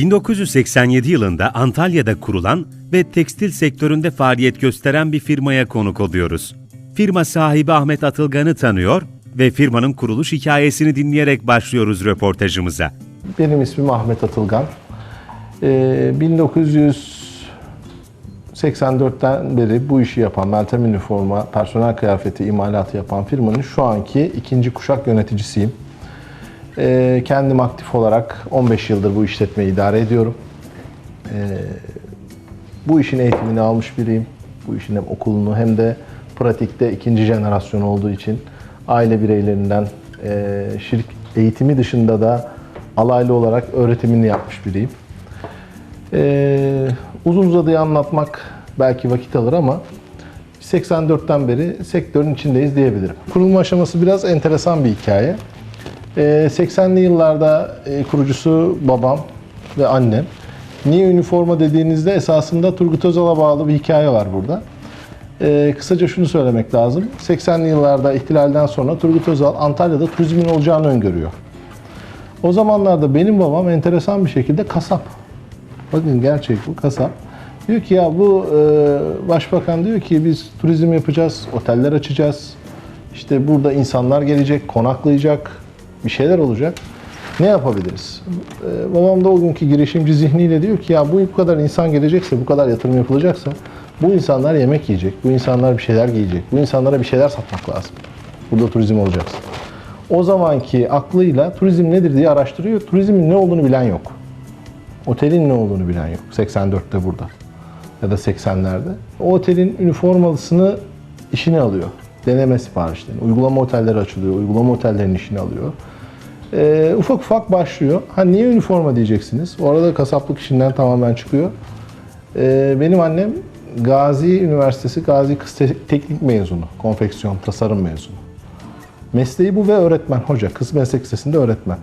1987 yılında Antalya'da kurulan ve tekstil sektöründe faaliyet gösteren bir firmaya konuk oluyoruz. Firma sahibi Ahmet Atılgan'ı tanıyor ve firmanın kuruluş hikayesini dinleyerek başlıyoruz röportajımıza. Benim ismim Ahmet Atılgan. Ee, 1984'ten beri bu işi yapan, Meltem Üniforma, personel kıyafeti imalatı yapan firmanın şu anki ikinci kuşak yöneticisiyim. Ee, kendim aktif olarak 15 yıldır bu işletmeyi idare ediyorum. Ee, bu işin eğitimini almış biriyim. Bu işin hem okulunu hem de pratikte ikinci jenerasyon olduğu için aile bireylerinden e, şirk eğitimi dışında da alaylı olarak öğretimini yapmış biriyim. Ee, uzun uzadıya anlatmak belki vakit alır ama 84'ten beri sektörün içindeyiz diyebilirim. Kurulma aşaması biraz enteresan bir hikaye. Ee, 80'li yıllarda e, kurucusu babam ve annem. Niye üniforma dediğinizde esasında Turgut Özal'a bağlı bir hikaye var burada. Ee, kısaca şunu söylemek lazım. 80'li yıllarda ihtilalden sonra Turgut Özal Antalya'da turizmin olacağını öngörüyor. O zamanlarda benim babam enteresan bir şekilde kasap. Bakın gerçek bu kasap. Diyor ki ya bu e, başbakan diyor ki biz turizm yapacağız, oteller açacağız. İşte burada insanlar gelecek, konaklayacak, bir şeyler olacak. Ne yapabiliriz? E, babam da o günkü girişimci zihniyle diyor ki ya bu bu kadar insan gelecekse, bu kadar yatırım yapılacaksa bu insanlar yemek yiyecek, bu insanlar bir şeyler giyecek, bu insanlara bir şeyler satmak lazım. Burada turizm olacaksa. O zamanki aklıyla turizm nedir diye araştırıyor. Turizmin ne olduğunu bilen yok. Otelin ne olduğunu bilen yok. 84'te burada ya da 80'lerde. O otelin üniformalısını işine alıyor. Deneme siparişlerini. Uygulama otelleri açılıyor. Uygulama otellerinin işini alıyor. Ee, ufak ufak başlıyor. Ha niye üniforma diyeceksiniz? Orada kasaplık işinden tamamen çıkıyor. Ee, benim annem Gazi Üniversitesi Gazi Kız Te- Teknik mezunu. Konfeksiyon, tasarım mezunu. Mesleği bu ve öğretmen, hoca. Kız Meslek Lisesi'nde öğretmen.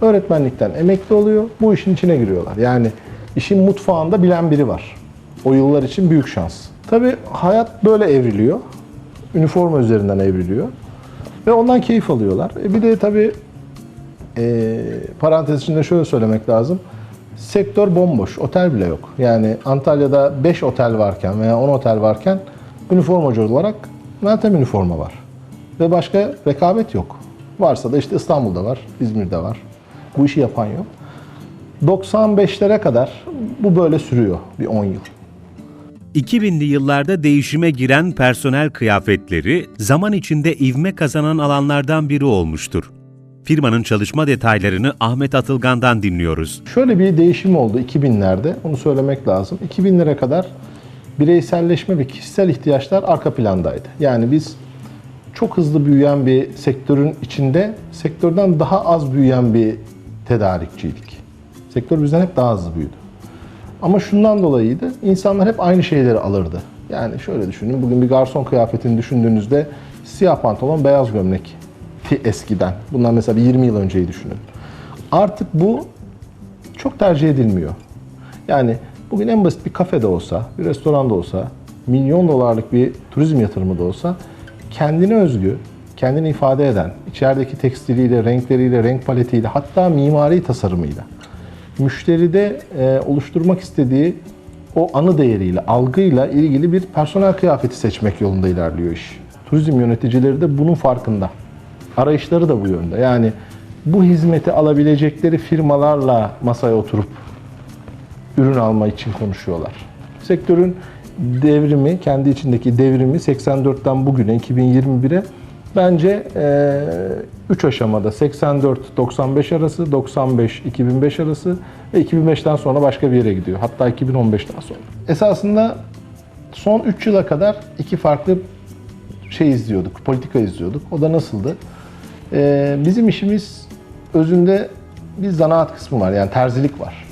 Öğretmenlikten emekli oluyor, bu işin içine giriyorlar. Yani işin mutfağında bilen biri var. O yıllar için büyük şans. Tabii hayat böyle evriliyor. Üniforma üzerinden evriliyor. Ve ondan keyif alıyorlar. E bir de tabii e, parantez içinde şöyle söylemek lazım. Sektör bomboş, otel bile yok. Yani Antalya'da 5 otel varken veya 10 otel varken üniformacı olarak Meltem üniforma var. Ve başka rekabet yok. Varsa da işte İstanbul'da var, İzmir'de var. Bu işi yapan yok. 95'lere kadar bu böyle sürüyor bir 10 yıl. 2000'li yıllarda değişime giren personel kıyafetleri zaman içinde ivme kazanan alanlardan biri olmuştur. Firmanın çalışma detaylarını Ahmet Atılgan'dan dinliyoruz. Şöyle bir değişim oldu 2000'lerde. Onu söylemek lazım. 2000'lere kadar bireyselleşme ve kişisel ihtiyaçlar arka plandaydı. Yani biz çok hızlı büyüyen bir sektörün içinde sektörden daha az büyüyen bir tedarikçiydik. Sektör bizden hep daha hızlı büyüdü. Ama şundan dolayıydı. insanlar hep aynı şeyleri alırdı. Yani şöyle düşünün. Bugün bir garson kıyafetini düşündüğünüzde siyah pantolon, beyaz gömlek eskiden. Bundan mesela bir 20 yıl önceyi düşünün. Artık bu çok tercih edilmiyor. Yani bugün en basit bir kafede olsa, bir restoranda olsa, milyon dolarlık bir turizm yatırımı da olsa kendine özgü, kendini ifade eden, içerideki tekstiliyle, renkleriyle, renk paletiyle, hatta mimari tasarımıyla, müşteride e, oluşturmak istediği o anı değeriyle, algıyla ilgili bir personel kıyafeti seçmek yolunda ilerliyor iş. Turizm yöneticileri de bunun farkında. Arayışları da bu yönde. Yani bu hizmeti alabilecekleri firmalarla masaya oturup ürün alma için konuşuyorlar. Sektörün devrimi, kendi içindeki devrimi 84'ten bugüne 2021'e bence 3 aşamada 84-95 arası, 95-2005 arası ve 2005'ten sonra başka bir yere gidiyor. Hatta 2015'ten sonra. Esasında son 3 yıla kadar iki farklı şey izliyorduk, politika izliyorduk. O da nasıldı? Ee, bizim işimiz özünde bir zanaat kısmı var. Yani terzilik var.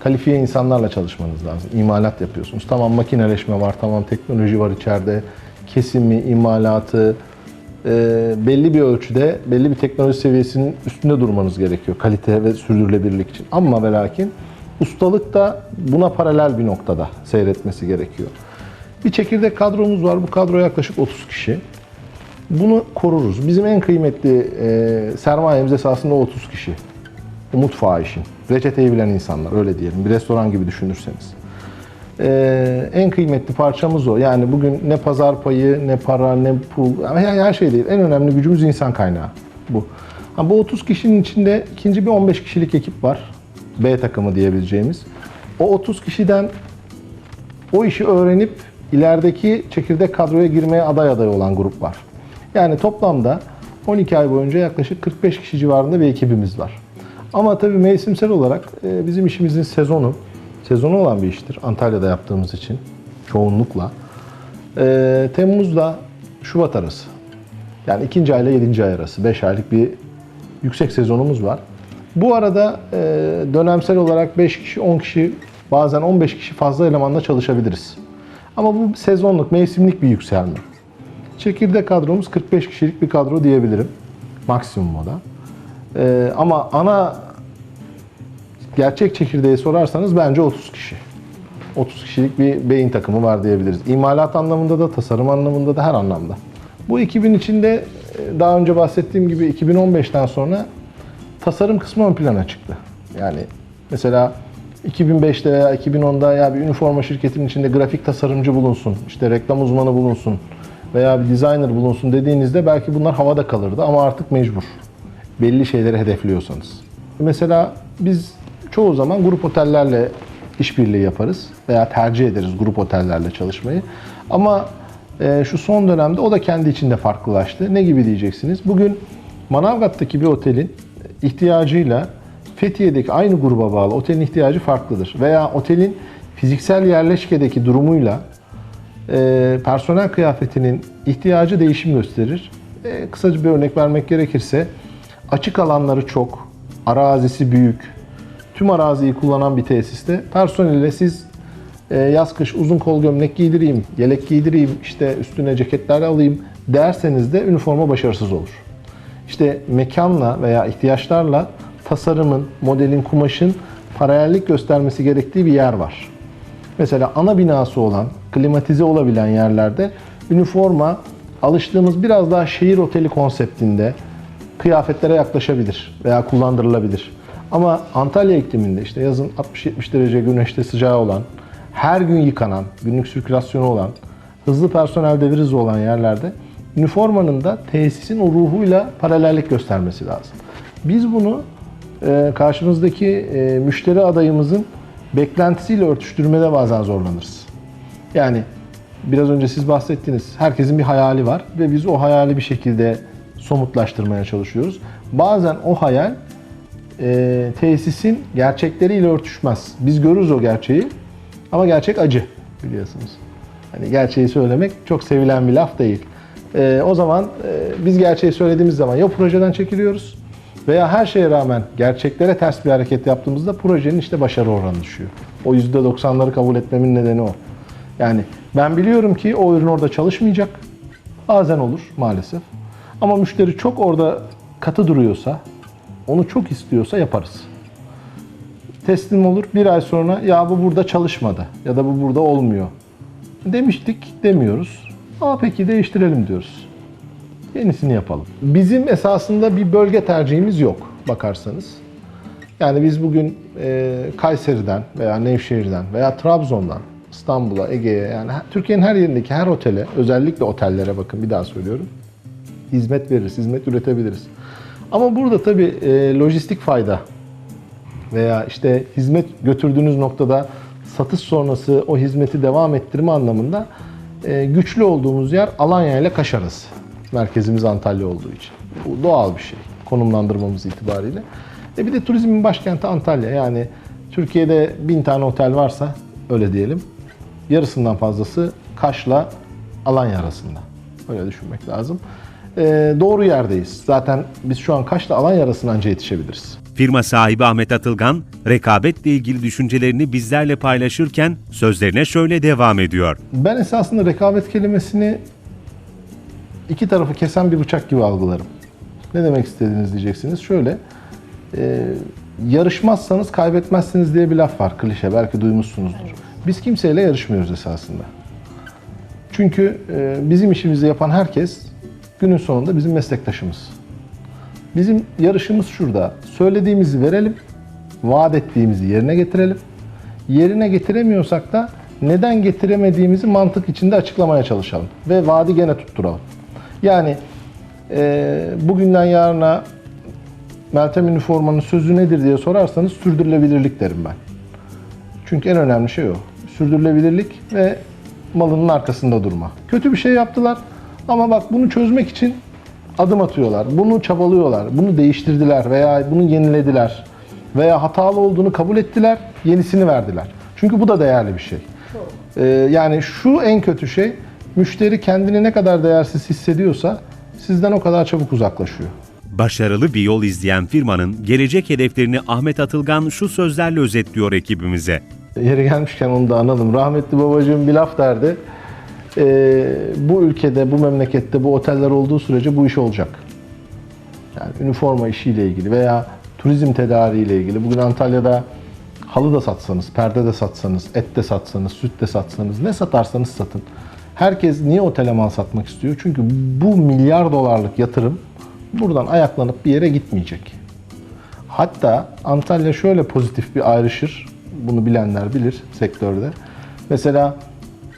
Kalifiye insanlarla çalışmanız lazım. İmalat yapıyorsunuz. Tamam makineleşme var, tamam teknoloji var içeride. Kesimi, imalatı, e, belli bir ölçüde, belli bir teknoloji seviyesinin üstünde durmanız gerekiyor. Kalite ve sürdürülebilirlik için. Ama ve lakin ustalık da buna paralel bir noktada seyretmesi gerekiyor. Bir çekirdek kadromuz var. Bu kadro yaklaşık 30 kişi. Bunu koruruz. Bizim en kıymetli e, sermayemiz esasında o 30 kişi. Mutfağı işin. Reçeteyi bilen insanlar öyle diyelim. Bir restoran gibi düşünürseniz. Ee, en kıymetli parçamız o. Yani bugün ne pazar payı, ne para, ne pul, yani her şey değil. En önemli gücümüz insan kaynağı. Bu. Ha, bu 30 kişinin içinde ikinci bir 15 kişilik ekip var. B takımı diyebileceğimiz. O 30 kişiden o işi öğrenip ilerideki çekirdek kadroya girmeye aday aday olan grup var. Yani toplamda 12 ay boyunca yaklaşık 45 kişi civarında bir ekibimiz var. Ama tabii mevsimsel olarak e, bizim işimizin sezonu, sezonu olan bir iştir Antalya'da yaptığımız için çoğunlukla. E, Temmuz'la Şubat arası. Yani ikinci ayla yedinci ay arası 5 aylık bir yüksek sezonumuz var. Bu arada e, dönemsel olarak 5 kişi, 10 kişi, bazen 15 kişi fazla elemanla çalışabiliriz. Ama bu sezonluk, mevsimlik bir yükselme. Çekirdek kadromuz 45 kişilik bir kadro diyebilirim. Maksimum o da. E, ama ana gerçek çekirdeği sorarsanız bence 30 kişi. 30 kişilik bir beyin takımı var diyebiliriz. İmalat anlamında da, tasarım anlamında da her anlamda. Bu ekibin içinde e, daha önce bahsettiğim gibi 2015'ten sonra tasarım kısmı ön plana çıktı. Yani mesela 2005'te veya 2010'da ya bir üniforma şirketinin içinde grafik tasarımcı bulunsun, işte reklam uzmanı bulunsun veya bir designer bulunsun dediğinizde belki bunlar havada kalırdı ama artık mecbur. Belli şeyleri hedefliyorsanız. Mesela biz çoğu zaman grup otellerle işbirliği yaparız veya tercih ederiz grup otellerle çalışmayı. Ama e, şu son dönemde o da kendi içinde farklılaştı. Ne gibi diyeceksiniz? Bugün Manavgat'taki bir otelin ihtiyacıyla Fethiye'deki aynı gruba bağlı otelin ihtiyacı farklıdır. Veya otelin fiziksel yerleşkedeki durumuyla e, personel kıyafetinin ihtiyacı değişim gösterir. E, kısaca bir örnek vermek gerekirse açık alanları çok, arazisi büyük, tüm araziyi kullanan bir tesiste personele siz e, yaz kış uzun kol gömlek giydireyim, yelek giydireyim, işte üstüne ceketler alayım derseniz de üniforma başarısız olur. İşte mekanla veya ihtiyaçlarla tasarımın, modelin, kumaşın paralellik göstermesi gerektiği bir yer var. Mesela ana binası olan, klimatize olabilen yerlerde üniforma alıştığımız biraz daha şehir oteli konseptinde kıyafetlere yaklaşabilir veya kullandırılabilir. Ama Antalya ikliminde işte yazın 60-70 derece güneşte sıcağı olan, her gün yıkanan, günlük sirkülasyonu olan, hızlı personel devir hızı olan yerlerde üniformanın da tesisin o ruhuyla paralellik göstermesi lazım. Biz bunu e, karşımızdaki e, müşteri adayımızın beklentisiyle örtüştürmede bazen zorlanırız. Yani biraz önce siz bahsettiniz. Herkesin bir hayali var ve biz o hayali bir şekilde somutlaştırmaya çalışıyoruz. Bazen o hayal e, tesisin gerçekleriyle örtüşmez. Biz görürüz o gerçeği ama gerçek acı biliyorsunuz. Hani gerçeği söylemek çok sevilen bir laf değil. E, o zaman e, biz gerçeği söylediğimiz zaman ya projeden çekiliyoruz veya her şeye rağmen gerçeklere ters bir hareket yaptığımızda projenin işte başarı oranı düşüyor. O %90'ları kabul etmemin nedeni o. Yani ben biliyorum ki o ürün orada çalışmayacak. Bazen olur maalesef. Ama müşteri çok orada katı duruyorsa, onu çok istiyorsa yaparız. Teslim olur. Bir ay sonra ya bu burada çalışmadı ya da bu burada olmuyor. Demiştik demiyoruz. Aa peki değiştirelim diyoruz. Yenisini yapalım. Bizim esasında bir bölge tercihimiz yok bakarsanız. Yani biz bugün e, Kayseri'den veya Nevşehir'den veya Trabzon'dan İstanbul'a, Ege'ye yani Türkiye'nin her yerindeki her otele, özellikle otellere bakın bir daha söylüyorum. Hizmet veririz, hizmet üretebiliriz. Ama burada tabii e, lojistik fayda veya işte hizmet götürdüğünüz noktada satış sonrası o hizmeti devam ettirme anlamında e, güçlü olduğumuz yer Alanya ile Kaş arası. Merkezimiz Antalya olduğu için. Bu doğal bir şey konumlandırmamız itibariyle. E bir de turizmin başkenti Antalya. Yani Türkiye'de bin tane otel varsa öyle diyelim. Yarısından fazlası Kaş'la Alanya arasında. Öyle düşünmek lazım. E, doğru yerdeyiz. Zaten biz şu an Kaş'la Alanya arasına anca yetişebiliriz. Firma sahibi Ahmet Atılgan, rekabetle ilgili düşüncelerini bizlerle paylaşırken sözlerine şöyle devam ediyor. Ben esasında rekabet kelimesini iki tarafı kesen bir bıçak gibi algılarım. Ne demek istediğiniz diyeceksiniz. Şöyle, e, yarışmazsanız kaybetmezsiniz diye bir laf var klişe belki duymuşsunuzdur. Biz kimseyle yarışmıyoruz esasında. Çünkü e, bizim işimizi yapan herkes günün sonunda bizim meslektaşımız. Bizim yarışımız şurada. Söylediğimizi verelim, vaat ettiğimizi yerine getirelim. Yerine getiremiyorsak da neden getiremediğimizi mantık içinde açıklamaya çalışalım. Ve vaadi gene tutturalım. Yani e, bugünden yarına Meltem Üniforma'nın sözü nedir diye sorarsanız sürdürülebilirlik derim ben. Çünkü en önemli şey o. Sürdürülebilirlik ve malının arkasında durma. Kötü bir şey yaptılar ama bak bunu çözmek için adım atıyorlar. Bunu çabalıyorlar. Bunu değiştirdiler veya bunu yenilediler. Veya hatalı olduğunu kabul ettiler, yenisini verdiler. Çünkü bu da değerli bir şey. Ee, yani şu en kötü şey, müşteri kendini ne kadar değersiz hissediyorsa sizden o kadar çabuk uzaklaşıyor. Başarılı bir yol izleyen firmanın gelecek hedeflerini Ahmet Atılgan şu sözlerle özetliyor ekibimize. Yeri gelmişken onu da analım. Rahmetli babacığım bir laf derdi. Ee, bu ülkede, bu memlekette bu oteller olduğu sürece bu iş olacak. Yani üniforma işiyle ilgili veya turizm tedariğiyle ilgili. Bugün Antalya'da halı da satsanız, perde de satsanız, et de satsanız, süt de satsanız, ne satarsanız satın. Herkes niye otele mal satmak istiyor? Çünkü bu milyar dolarlık yatırım buradan ayaklanıp bir yere gitmeyecek. Hatta Antalya şöyle pozitif bir ayrışır. Bunu bilenler bilir sektörde. Mesela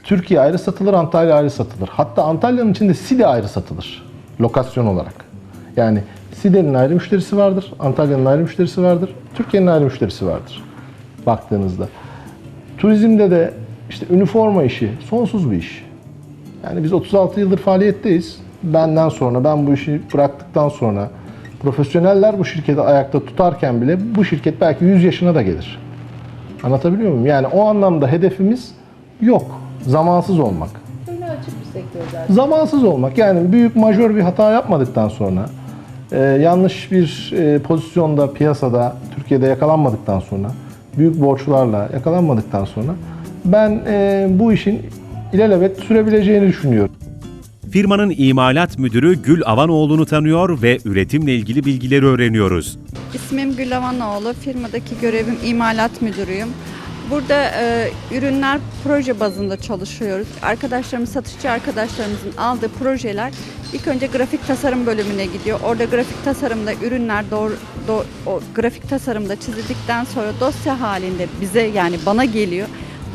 Türkiye ayrı satılır, Antalya ayrı satılır. Hatta Antalya'nın içinde Side ayrı satılır. Lokasyon olarak. Yani Side'nin ayrı müşterisi vardır, Antalya'nın ayrı müşterisi vardır, Türkiye'nin ayrı müşterisi vardır. Baktığınızda. Turizmde de işte üniforma işi sonsuz bir iş. Yani biz 36 yıldır faaliyetteyiz. Benden sonra, ben bu işi bıraktıktan sonra profesyoneller bu şirketi ayakta tutarken bile bu şirket belki 100 yaşına da gelir. Anlatabiliyor muyum? Yani o anlamda hedefimiz yok. Zamansız olmak. Önü açık bir sektör zaten. Zamansız olmak. Yani büyük majör bir hata yapmadıktan sonra, e, yanlış bir e, pozisyonda piyasada Türkiye'de yakalanmadıktan sonra, büyük borçlarla yakalanmadıktan sonra ben e, bu işin ilelebet sürebileceğini düşünüyorum. Firmanın imalat müdürü Gül Avanoğlu'nu tanıyor ve üretimle ilgili bilgileri öğreniyoruz. İsmim Gül Avanoğlu, firmadaki görevim imalat müdürüyüm. Burada e, ürünler proje bazında çalışıyoruz. Arkadaşlarımız, satışçı arkadaşlarımızın aldığı projeler ilk önce grafik tasarım bölümüne gidiyor. Orada grafik tasarımda ürünler doğru, doğ- o grafik tasarımda çizildikten sonra dosya halinde bize yani bana geliyor.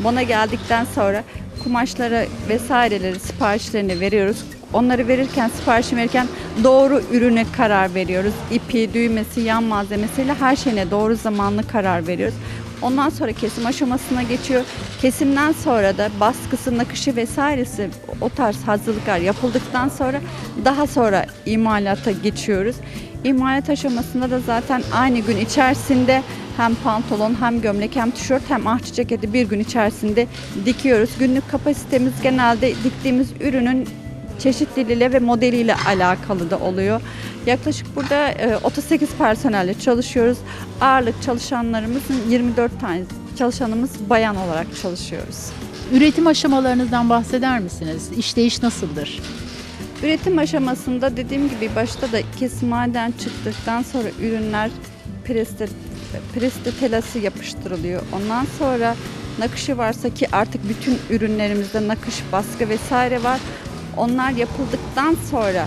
Bana geldikten sonra kumaşları vesaireleri siparişlerini veriyoruz. Onları verirken, siparişi verirken doğru ürüne karar veriyoruz. İpi, düğmesi, yan malzemesiyle her şeyine doğru zamanlı karar veriyoruz. Ondan sonra kesim aşamasına geçiyor. Kesimden sonra da baskısı, nakışı vesairesi o tarz hazırlıklar yapıldıktan sonra daha sonra imalata geçiyoruz. İmalat aşamasında da zaten aynı gün içerisinde hem pantolon hem gömlek hem tişört hem ahçı ceketi bir gün içerisinde dikiyoruz. Günlük kapasitemiz genelde diktiğimiz ürünün çeşitliliğiyle ve modeliyle alakalı da oluyor. Yaklaşık burada e, 38 personelle çalışıyoruz. Ağırlık çalışanlarımızın 24 tane çalışanımız bayan olarak çalışıyoruz. Üretim aşamalarınızdan bahseder misiniz? İşleyiş nasıldır? Üretim aşamasında dediğim gibi başta da kesimhaneden çıktıktan sonra ürünler preste, preste telası yapıştırılıyor. Ondan sonra nakışı varsa ki artık bütün ürünlerimizde nakış, baskı vesaire var. Onlar yapıldıktan sonra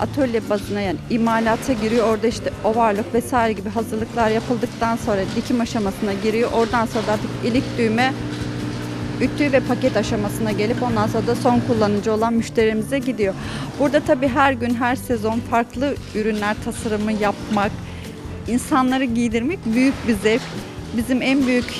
atölye bazına yani imalata giriyor. Orada işte ovarlık vesaire gibi hazırlıklar yapıldıktan sonra dikim aşamasına giriyor. Oradan sonra da artık ilik düğme ütü ve paket aşamasına gelip ondan sonra da son kullanıcı olan müşterimize gidiyor. Burada tabii her gün her sezon farklı ürünler tasarımı yapmak, insanları giydirmek büyük bir zevk. Bizim en büyük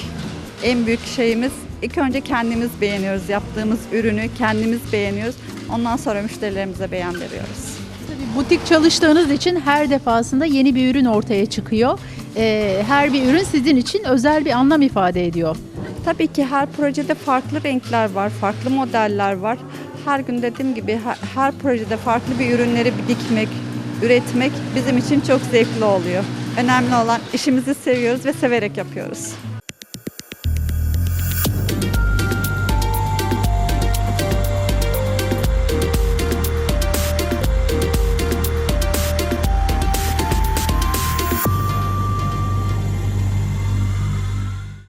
en büyük şeyimiz ilk önce kendimiz beğeniyoruz yaptığımız ürünü kendimiz beğeniyoruz. Ondan sonra müşterilerimize beğendiriyoruz. Tabii butik çalıştığınız için her defasında yeni bir ürün ortaya çıkıyor. Ee, her bir ürün sizin için özel bir anlam ifade ediyor. Tabii ki her projede farklı renkler var, farklı modeller var. Her gün dediğim gibi her, her projede farklı bir ürünleri dikmek, üretmek bizim için çok zevkli oluyor. Önemli olan işimizi seviyoruz ve severek yapıyoruz.